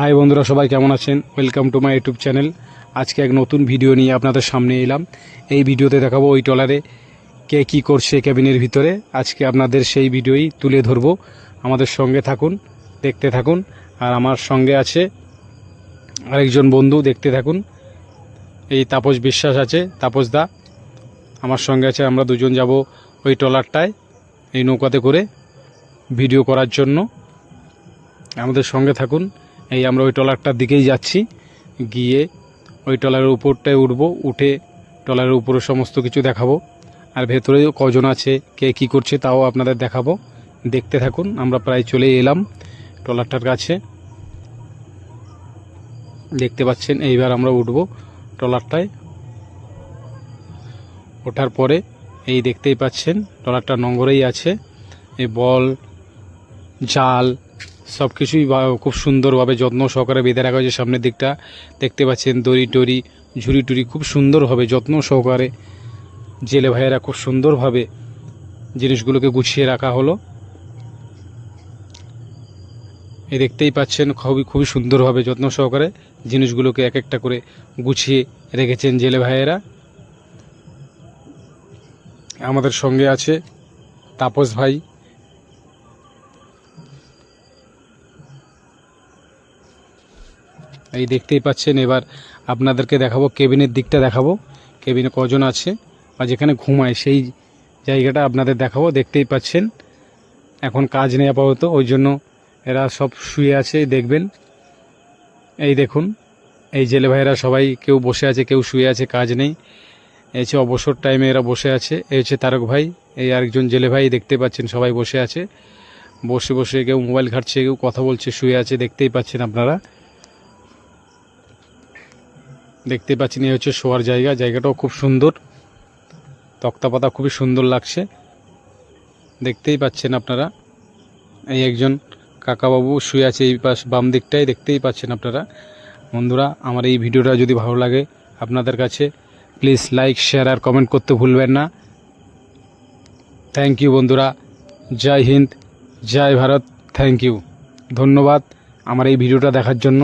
High বন্ধুরা, সবাই কেমন আছেন? Welcome to my YouTube channel আজকে এক নতুন ভিডিও নিয়ে আপনাদের সামনে এলাম। এই ভিডিওতে দেখাবো ওই টলারে কে কি করছে ক্যাবিনের ভিতরে। আজকে আপনাদের সেই ভিডিওই তুলে ধরবো। আমাদের সঙ্গে থাকুন, দেখতে থাকুন। আর আমার সঙ্গে আছে আরেকজন বন্ধু, দেখতে থাকুন। এই তাপস বিশ্বাস আছে, তাপস দা। আমার সঙ্গে আছে, আমরা দুজন যাব ওই ট্রলারটায়, এই নৌকাতে করে ভিডিও করার জন্য। আমাদের সঙ্গে থাকুন। এই আমরা ওই ট্রলারটার দিকেই যাচ্ছি। গিয়ে ওই ট্রলারের উপরটায় উঠব, উঠে ট্রলারের উপরে সমস্ত কিছু দেখাবো। আর ভেতরে কজন আছে, কে কি করছে তাও আপনাদের দেখাবো। দেখতে থাকুন, আমরা প্রায় চলে এলাম ট্রলারটার কাছে। দেখতে পাচ্ছেন, এইবার আমরা উঠব ট্রলারটায়। ওঠার পরে এই দেখতেই পাচ্ছেন, ট্রলারটা নঙ্গরেই আছে। এই বল, জাল সব কিছুই খুব সুন্দরভাবে যত্ন সহকারে বেঁধে রাখা হয়েছে সামনের দিকটা। দেখতে পাচ্ছেন দড়ি টড়ি, ঝুড়ি টুড়ি খুব সুন্দরভাবে যত্ন সহকারে জেলে ভাইয়েরা খুব সুন্দরভাবে জিনিসগুলোকে গুছিয়ে রাখা হলো। এই দেখতেই পাচ্ছেন খুবই খুবই সুন্দরভাবে যত্ন সহকারে জিনিসগুলোকে এক একটা করে গুছিয়ে রেখেছেন জেলে ভাইয়েরা। আমাদের সঙ্গে আছে তাপস ভাই। এই দেখতেই পাচ্ছেন, এবার আপনাদেরকে দেখাবো, কেবিনের দিকটা দেখাবো। কেবিনে কজন আছে বা যেখানে ঘুমায়, সেই জায়গাটা আপনাদের দেখাবো, দেখতেই পাচ্ছেন। এখন কাজ নেই আপাতত, ওই জন্য এরা সব শুয়ে আছে, দেখবেন। এই দেখুন, এই জেলে ভাইয়েরা সবাই কেউ বসে আছে, কেউ শুয়ে আছে, কাজ নেই। এই হচ্ছে অবসর টাইমে এরা বসে আছে, এই হচ্ছে তারক ভাই, এই আরেকজন জেলে ভাই, দেখতে পাচ্ছেন সবাই বসে আছে। বসে বসে কেউ মোবাইল ঘাটছে, কেউ কথা বলছে, শুয়ে আছে, দেখতেই পাচ্ছেন আপনারা। দেখতে পাচ্ছেন এই হচ্ছে শোয়ার জায়গা। জায়গাটাও খুব সুন্দর। তক্তা পাতা খুবই সুন্দর লাগছে। দেখতেই পাচ্ছেন আপনারা। এই একজন কাকাবাবু শুয়ে আছে এই পাশ বাম দিকটাই দেখতেই পাচ্ছেন আপনারা। বন্ধুরা, আমার এই ভিডিওটা যদি ভালো লাগে, আপনাদের কাছে প্লিজ লাইক, শেয়ার আর কমেন্ট করতে ভুলবেন না। থ্যাংক ইউ বন্ধুরা। জয় হিন্দ, জয় ভারত। Thank you. ধন্যবাদ আমার এই ভিডিওটা দেখার জন্য।